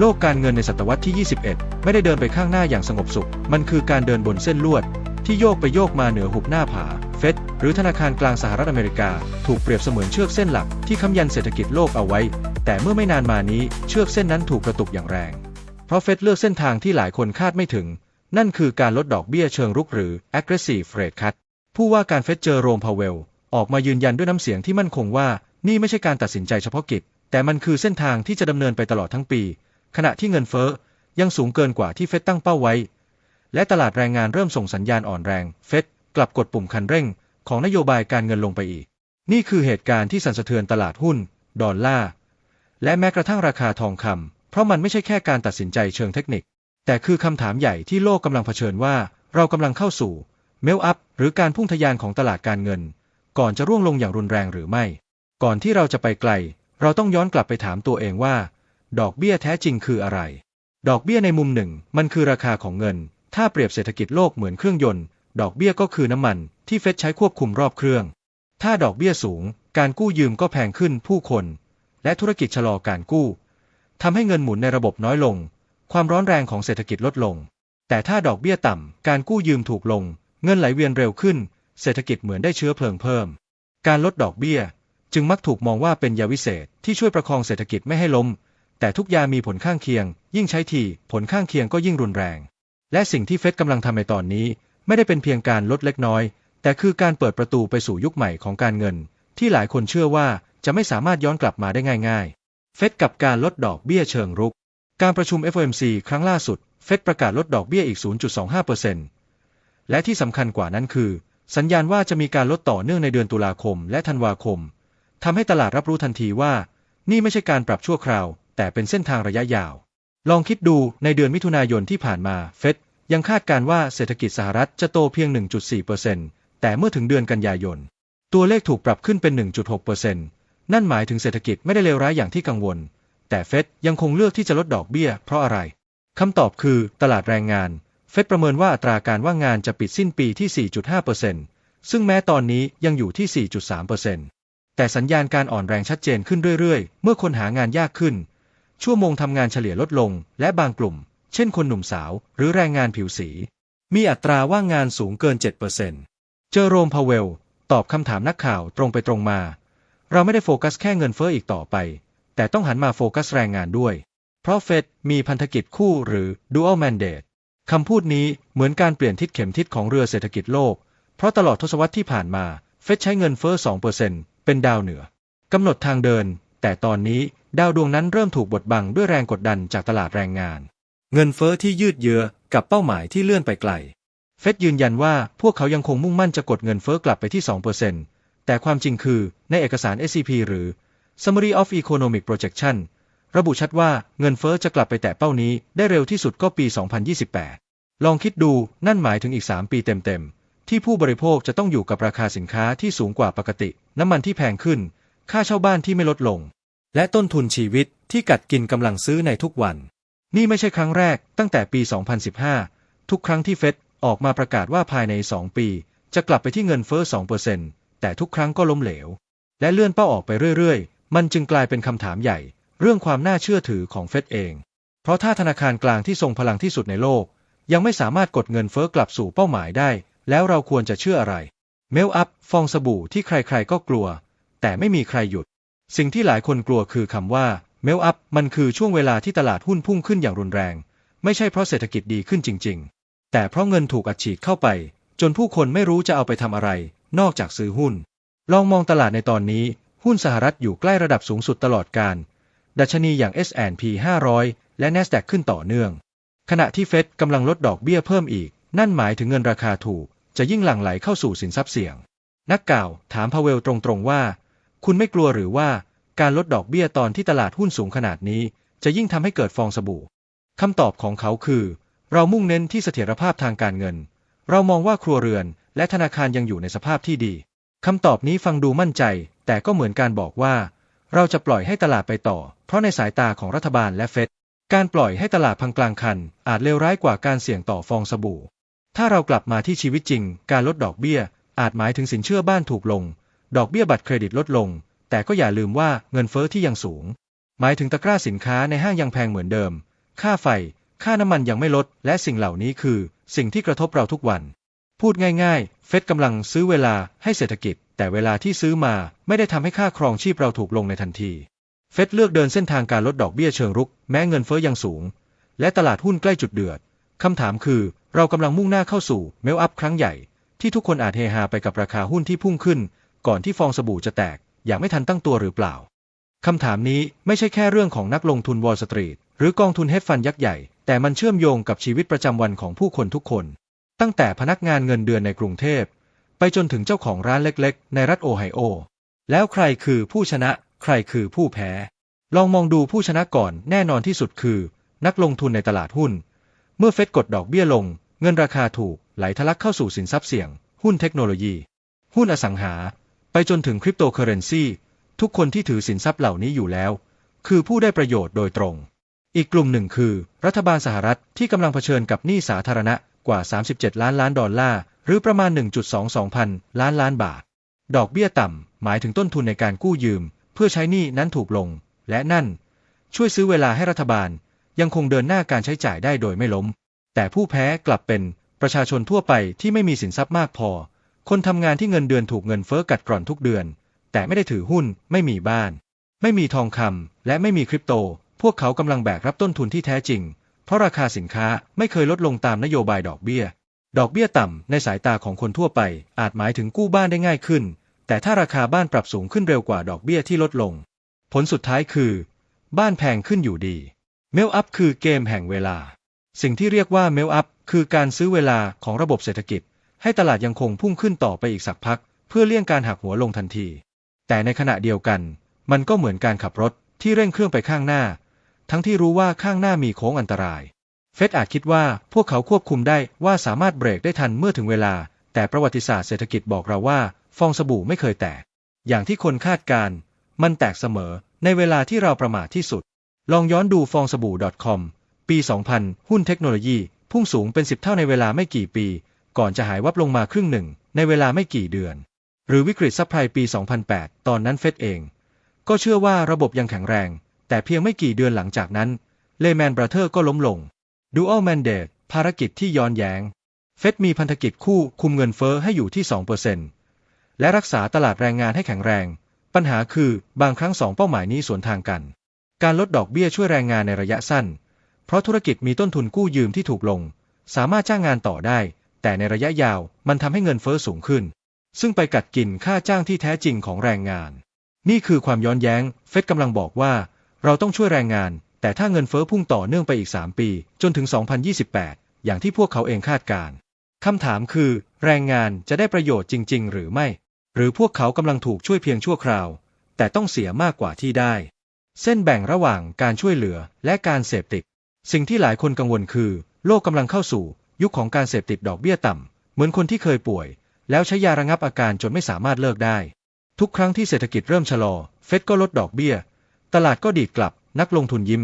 โลกการเงินในศตวรรษที่ 21 ไม่ได้เดินไปข้างหน้าอย่างสงบสุข มันคือการเดินบนเส้นลวด ที่โยกไปโยกมาเหนือหุบหน้าผา เฟดหรือธนาคารกลางสหรัฐอเมริกา ถูกเปรียบเสมือนเชือกเส้นหลักที่ค้ำยันเศรษฐกิจโลกเอาไว้ แต่เมื่อไม่นานมานี้เชือกเส้นนั้นถูกกระตุกอย่างแรง เพราะเฟดเลือกเส้นทางที่หลายคนคาดไม่ถึง นั่นคือการลดดอกเบี้ยเชิงรุกหรือ aggressive rate cut ผู้ว่าการเฟดเจอโรมพาวเวลออกมายืนยันด้วยน้ำเสียงที่มั่นคงว่า นี่ไม่ใช่การตัดสินใจเฉพาะกิจ แต่มันคือเส้นทางที่จะดำเนินไปตลอดทั้งปี ขณะที่เงินเฟ้อยังสูงเกินกว่าที่เฟดตั้งเป้าไว้ และตลาดแรงงานเริ่มส่งสัญญาณอ่อนแรง เฟดกลับกดปุ่มคันเร่ง ของนโยบายการเงินลงไปอีก นี่คือเหตุการณ์ที่สั่นสะเทือนตลาดหุ้น ดอลลาร์ และแม้กระทั่งราคาทองคำ เพราะมันไม่ใช่แค่การตัดสินใจเชิงเทคนิค แต่คือคำถามใหญ่ที่โลกกำลังเผชิญว่า เรากำลังเข้าสู่เมลอัพหรือการพุ่งทะยานของตลาดการเงิน ก่อนจะร่วงลงอย่างรุนแรงหรือไม่ ก่อนที่เราจะไปไกล เราต้องย้อนกลับไปถามตัวเองว่า ดอกเบี้ยแท้จริงคืออะไร ดอกเบี้ยในมุมหนึ่ง มันคือราคาของเงิน ถ้าเปรียบเศรษฐกิจโลกเหมือนเครื่องยนต์ ดอกเบี้ยก็คือน้ำมันที่เฟดใช้ควบคุมรอบเครื่อง ถ้าดอกเบี้ยสูง การกู้ยืมก็แพงขึ้นผู้คน และธุรกิจชะลอการกู้ทำให้เงินหมุนในระบบน้อยลง ความร้อนแรงของเศรษฐกิจลดลง แต่ถ้าดอกเบี้ยต่ำ การกู้ยืมถูกลง เงินไหลเวียนเร็วขึ้น เศรษฐกิจเหมือนได้เชื้อเพลิงเพิ่ม การลดดอกเบี้ย จึงมักถูกมองว่าเป็นยาวิเศษที่ช่วยประคองเศรษฐกิจไม่ให้ล้ม แต่ทุกยามีผลข้างเคียง ยิ่งใช้ทีผลข้างเคียงก็ยิ่งรุนแรง และสิ่งที่เฟดกำลังทำในตอนนี้ ไม่ได้เป็นเพียงการลดเล็กน้อย แต่คือการเปิดประตูไปสู่ยุคใหม่ของการเงิน ที่หลายคนเชื่อว่าจะไม่สามารถย้อนกลับมาได้ง่าย ๆ เฟดกับการลดดอกเบี้ยเชิงรุก การประชุม FOMC ครั้งล่าสุด เฟดประกาศลดดอกเบี้ยอีก 0.25%และที่สำคัญกว่านั้นคือ สัญญาณว่าจะมีการลดต่อเนื่องในเดือนตุลาคมและธันวาคมทำให้ตลาดรับรู้ทันทีว่า นี่ไม่ใช่การปรับชั่วคราว แต่เป็นเส้นทางระยะยาว ลองคิดดูในเดือนมิถุนายนที่ผ่านมาเฟดยังคาดการว่าเศรษฐกิจสหรัฐจะโตเพียง 1.4%แต่เมื่อถึงเดือนกันยายน ตัวเลขถูกปรับขึ้นเป็น 1.6%นั่นหมายถึงเศรษฐกิจไม่ได้เลวร้ายอย่างที่กังวล แต่เฟดยังคงเลือกที่จะลดดอกเบี้ย เพราะอะไรคำตอบคือตลาดแรงงาน เฟดประเมินว่าอัตราการว่างงานจะปิดสิ้นปีที่ 4.5%ซึ่งแม้ตอนนี้ยังอยู่ที่ 4.3%แต่สัญญาณการอ่อนแรงชัดเจนขึ้นเรื่อยๆ เมื่อคนหางานยากขึ้น ชั่วโมงทำงานเฉลี่ยลดลง และบางกลุ่ม เช่นคนหนุ่มสาว หรือแรงงานผิวสี มีอัตราว่างงานสูงเกิน 7%เจอโรมพาเวล ตอบคำถามนักข่าวตรงไปตรงมา เราไม่ได้โฟกัสแค่เงินเฟ้ออีกต่อไป แต่ต้องหันมาโฟกัสแรงงานด้วย เพราะเฟดมีพันธกิจคู่หรือ dual mandate คำพูดนี้เหมือนการเปลี่ยนทิศเข็มทิศของเรือเศรษฐกิจโลก เพราะตลอดทศวรรษที่ผ่านมา เฟดใช้เงินเฟ้อ 2%เป็นดาวเหนือกำหนดทางเดิน แต่ตอนนี้ดาวดวงนั้นเริ่มถูกบดบังด้วยแรงกดดันจากตลาดแรงงาน เงินเฟ้อที่ยืดเยื้อกับเป้าหมายที่เลื่อนไปไกล เฟดยืนยันว่าพวกเขายังคงมุ่งมั่นจะกดเงินเฟ้อกลับไปที่ 2%แต่ความจริงคือในเอกสาร SCP หรือ Summary of Economic Projection ระบุชัดว่าเงินเฟ้อจะกลับไปแตะเป้านี้ได้เร็วที่สุดก็ปี 2028 ลองคิดดูนั่นหมายถึงอีก 3 ปีเต็มๆที่ผู้บริโภคจะต้องอยู่กับราคาสินค้าที่สูงกว่าปกติ น้ำมันที่แพงขึ้น ค่าเช่าบ้านที่ไม่ลดลง และต้นทุนชีวิตที่กัดกินกำลังซื้อในทุกวัน นี่ไม่ใช่ครั้งแรกตั้งแต่ปี 2015 ทุกครั้งที่เฟดออกมาประกาศว่าภายใน 2 ปี จะกลับไปที่เงินเฟ้อ2%แต่ทุกครั้งก็ล้มเหลว และเลื่อนเป้าออกไปเรื่อยๆ มันจึงกลายเป็นคำถามใหญ่ เรื่องความน่าเชื่อถือของเฟดเอง เพราะถ้าธนาคารกลางที่ทรงพลังที่สุดในโลก ยังไม่สามารถกดเงินเฟ้อกลับสู่เป้าหมายได้ แล้วเราควรจะเชื่ออะไร เมลอัพฟองสบู่ที่ใครๆก็กลัว แต่ไม่มีใครหยุด สิ่งที่หลายคนกลัวคือคำว่าเมลอัพมันคือช่วงเวลาที่ตลาดหุ้นพุ่งขึ้นอย่างรุนแรง ไม่ใช่เพราะเศรษฐกิจดีขึ้นจริง ๆ แต่เพราะเงินถูกอัดฉีดเข้าไป จนผู้คนไม่รู้จะเอาไปทำอะไร นอกจากซื้อหุ้น ลองมองตลาดในตอนนี้ หุ้นสหรัฐอยู่ใกล้ระดับสูงสุดตลอดการ ดัชนีอย่าง S&P 500 และ NASDAQ ขึ้นต่อเนื่อง ขณะที่เฟดกำลังลดดอกเบี้ยเพิ่มอีก นั่นหมายถึงเงินราคาถูก จะยิ่งหลั่งไหลเข้าสู่สินทรัพย์เสี่ยง นักกล่าวถามพาเวลตรงๆว่า คุณไม่กลัวหรือว่าการลดดอกเบี้ยตอนที่ตลาดหุ้นสูงขนาดนี้ จะยิ่งทำให้เกิดฟองสบู่คำตอบของเขาคือ เรามุ่งเน้นที่เสถียรภาพทางการเงิน เรามองว่าครัวเรือน และธนาคารยังอยู่ในสภาพที่ดีคำตอบนี้ฟังดูมั่นใจ แต่ก็เหมือนการบอกว่า เราจะปล่อยให้ตลาดไปต่อ เพราะในสายตาของรัฐบาลและเฟดการปล่อยให้ตลาดพังกลางคัน อาจเลวร้ายกว่าการเสี่ยงต่อฟองสบู่ ถ้าเรากลับมาที่ชีวิตจริง การลดดอกเบี้ย อาจหมายถึงสินเชื่อบ้านถูกลง ดอกเบี้ยบัตรเครดิตลดลง แต่ก็อย่าลืมว่าเงินเฟ้อที่ยังสูง หมายถึงตะกร้าสินค้าในห้างยังแพงเหมือนเดิม ค่าไฟ ค่าน้ำมันยังไม่ลด และสิ่งเหล่านี้คือ สิ่งที่กระทบเราทุกวัน พูดง่ายๆ เฟดกำลังซื้อเวลาให้เศรษฐกิจ แต่เวลาที่ซื้อมาไม่ได้ทำให้ค่าครองชีพเราถูกลงในทันที เฟดเลือกเดินเส้นทางการลดดอกเบี้ยเชิงรุก แม้เงินเฟ้อยังสูง และตลาดหุ้นใกล้จุดเดือดคำถามคือ เรากำลังมุ่งหน้าเข้าสู่เมลอัพครั้งใหญ่ที่ทุกคนอาจเฮฮาไปกับราคาหุ้นที่พุ่งขึ้น ก่อนที่ฟองสบู่จะแตก อย่างไม่ทันตั้งตัวหรือเปล่า คำถามนี้ไม่ใช่แค่เรื่องของนักลงทุนวอลสตรีทหรือกองทุนเฮดฟันยักษ์ใหญ่ แต่มันเชื่อมโยงกับชีวิตประจำวันของผู้คนทุกคน ตั้งแต่พนักงานเงินเดือนในกรุงเทพ ไปจนถึงเจ้าของร้านเล็กๆ ในรัฐโอไฮโอ แล้วใครคือผู้ชนะ ใครคือผู้แพ้ ลองมองดูผู้ชนะก่อนแน่นอนที่สุดคือ นักลงทุนในตลาดหุ้น เมื่อเฟดกดดอกเบี้ยลง เงินราคาถูกไหลทะลักเข้าสู่สินทรัพย์เสี่ยง หุ้นเทคโนโลยี หุ้นอสังหา จนถึงคริปโตเคอเรนซีทุกคนที่ถือสินทรัพย์เหล่านี้อยู่แล้ว คือผู้ได้ประโยชน์โดยตรง อีกกลุ่มหนึ่งคือ รัฐบาลสหรัฐที่กำลังเผชิญกับหนี้สาธารณะกว่า 37 ล้านล้านดอลลาร์ หรือประมาณ 1.22 พันล้านล้านบาท ดอกเบี้ยต่ำ หมายถึงต้นทุนในการกู้ยืม เพื่อใช้หนี้นั้นถูกลง และนั่น ช่วยซื้อเวลาให้รัฐบาล ยังคงเดินหน้าการใช้จ่ายได้โดยไม่ล้ม แต่ผู้แพ้กลับเป็นประชาชนทั่วไปที่ไม่มีสินทรัพย์มากพอ คนทำงานที่เงินเดือนถูกเงินเฟ้อกัดกร่อนทุกเดือน แต่ไม่ได้ถือหุ้น ไม่มีบ้าน ไม่มีทองคำและไม่มีคริปโต พวกเขากำลังแบกรับต้นทุนที่แท้จริง เพราะราคาสินค้าไม่เคยลดลงตามนโยบายดอกเบี้ย ดอกเบี้ยต่ำในสายตาของคนทั่วไป อาจหมายถึงกู้บ้านได้ง่ายขึ้น แต่ถ้าราคาบ้านปรับสูงขึ้นเร็วกว่าดอกเบี้ยที่ลดลง ผลสุดท้ายคือ บ้านแพงขึ้นอยู่ดี เมลอัพคือเกมแห่งเวลา สิ่งที่เรียกว่าเมลอัพคือการซื้อเวลาของระบบเศรษฐกิจ ให้ตลาดยังคงพุ่งขึ้นต่อไปอีกสักพัก เพื่อเลี่ยงการหักหัวลงทันที แต่ในขณะเดียวกัน มันก็เหมือนการขับรถที่เร่งเครื่องไปข้างหน้า ทั้งที่รู้ว่าข้างหน้ามีโค้งอันตราย เฟดอาจคิดว่าพวกเขาควบคุมได้ว่าสามารถเบรกได้ทันเมื่อถึงเวลา แต่ประวัติศาสตร์เศรษฐกิจบอกเราว่า ฟองสบู่ไม่เคยแตก อย่างที่คนคาดการณ์มันแตกเสมอในเวลาที่เราประมาทที่สุด ลองย้อนดูฟองสบู่ .com ปี 2000 หุ้นเทคโนโลยี พุ่งสูงเป็น 10 เท่าในเวลาไม่กี่ปี ก่อนจะหายวับลงมาครึ่งหนึ่ง ในเวลาไม่กี่เดือน หรือวิกฤตซับไพรปี 2008 ตอนนั้นเฟดเอง ก็เชื่อว่าระบบยังแข็งแรง แต่เพียงไม่กี่เดือนหลังจากนั้นเลแมนบราเธอร์ก็ล้มลง Dual Mandate ภารกิจที่ย้อนแยง้ง เฟดมีพันธกิจคู่คุมเงินเฟ้อให้อยู่ที่ 2%และรักษาตลาดแรงงานให้แข็งแรง ปัญหาคือบางครั้งสองเป้าหมายนี้สวนทางกัน การลดดอกเบี้ยช่วยแรงงานในระยะสั้น เพราะธุรกิจมีต้นทุนกู้ยืมที่ถูกลง สามารถจ้างงานต่อได้ แต่ในระยะยาวมันทำให้เงินเฟ้อสูงขึ้น ซึ่งไปกัดกินค่าจ้างที่แท้จริงของแรงงาน นี่คือความย้อนแย้ง เฟดกำลังบอกว่า เราต้องช่วยแรงงาน แต่ถ้าเงินเฟ้อพุ่งต่อเนื่องไปอีก 3 ปี จนถึง 2028 อย่างที่พวกเขาเองคาดการคำถามคือ แรงงานจะได้ประโยชน์จริง ๆ หรือไม่ หรือพวกเขากำลังถูกช่วยเพียงชั่วคราว แต่ต้องเสียมากกว่าที่ได้ เส้นแบ่งระหว่างการช่วยเหลือและการเสพติด สิ่งที่หลายคนกังวลคือ โลกกำลังเข้าสู่ ยุคของการเสพติดดอกเบี้ยต่ำ เหมือนคนที่เคยป่วย แล้วใช้ยาระงับอาการจนไม่สามารถเลิกได้ ทุกครั้งที่เศรษฐกิจเริ่มชะลอ เฟดก็ลดดอกเบี้ย ตลาดก็ดีดกลับ นักลงทุนยิ้ม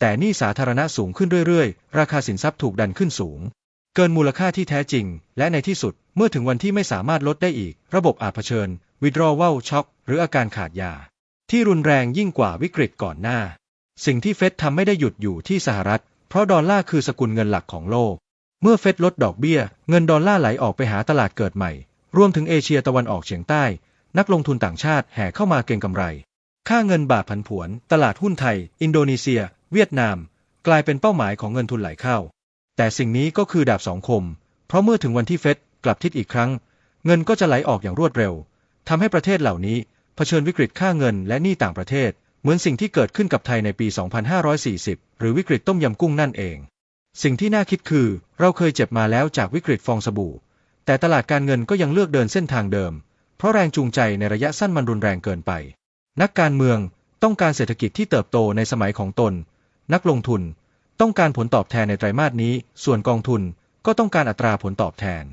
แต่หนี้สาธารณะสูงขึ้นเรื่อยๆ ราคาสินทรัพย์ถูกดันขึ้นสูง เกินมูลค่าที่แท้จริง และในที่สุดเมื่อถึงวันที่ไม่สามารถลดได้อีก ระบบอาจเผชิญ withdrawal shock หรืออาการขาดยา ที่รุนแรงยิ่งกว่าวิกฤตก่อนหน้า สิ่งที่เฟดทำไม่ได้หยุดอยู่ที่สหรัฐ เพราะดอลลาร์คือสกุลเงินหลักของโลก เมื่อเฟดลดดอกเบี้ย เงินดอลลาร์ไหลออกไปหาตลาดเกิดใหม่ รวมถึงเอเชียตะวันออกเฉียงใต้ นักลงทุนต่างชาติแห่เข้ามาเก็งกำไร ค่าเงินบาทผันผวน ตลาดหุ้นไทย อินโดนีเซีย เวียดนาม กลายเป็นเป้าหมายของเงินทุนไหลเข้า แต่สิ่งนี้ก็คือดาบสองคม เพราะเมื่อถึงวันที่เฟดกลับทิศอีกครั้ง เงินก็จะไหลออกอย่างรวดเร็วทำให้ประเทศเหล่านี้เผชิญวิกฤตค่าเงินและหนี้ต่างประเทศ เหมือนสิ่งที่เกิดขึ้นกับไทยในปี 2540 หรือวิกฤตต้มยำกุ้งนั่นเอง สิ่งที่น่าคิดคือ เราเคยเจ็บมาแล้วจากวิกฤตฟองสบู่ แต่ตลาดการเงินก็ยังเลือกเดินเส้นทางเดิม เพราะแรงจูงใจในระยะสั้นมันรุนแรงเกินไป นักการเมืองต้องการเศรษฐกิจที่เติบโตในสมัยของตน นักลงทุนต้องการผลตอบแทนในไตรมาสนี้ ส่วนกองทุนก็ต้องการอัตราผลตอบแทน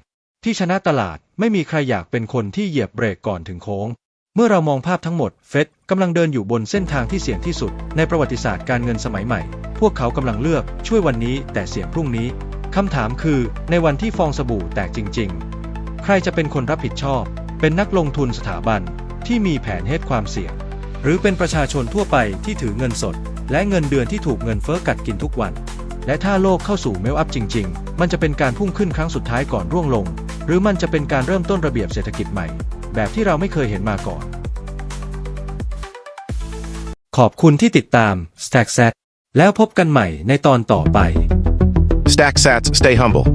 ที่ชนะตลาดไม่มีใครอยากเป็นคนที่เหยียบเบรกก่อนถึงโค้ง เมื่อเรามองภาพทั้งหมด เฟดกำลังเดินอยู่บนเส้นทางที่เสี่ยงที่สุดในประวัติศาสตร์การเงินสมัยใหม่ พวกเขากำลังเลือกช่วยวันนี้แต่เสี่ยงพรุ่งนี้คำถามคือ ในวันที่ฟองสบู่แตกจริง ๆ ใครจะเป็นคนรับผิดชอบ เป็นนักลงทุนสถาบันที่มีแผนเฮดความเสี่ยง หรือเป็นประชาชนทั่วไปที่ถือเงินสด และเงินเดือนที่ถูกเงินเฟ้อกัดกินทุกวัน และถ้าโลกเข้าสู่เมลอัพจริง ๆ มันจะเป็นการพุ่งขึ้นครั้งสุดท้ายก่อนร่วงลง หรือมันจะเป็นการเริ่มต้นระเบียบเศรษฐกิจใหม่ แบบที่เราไม่เคยเห็นมาก่อน ขอบคุณที่ติดตาม s t a c k s e t แล้วพบกันใหม่ในตอนต่อไป Stack Sats Stay Humble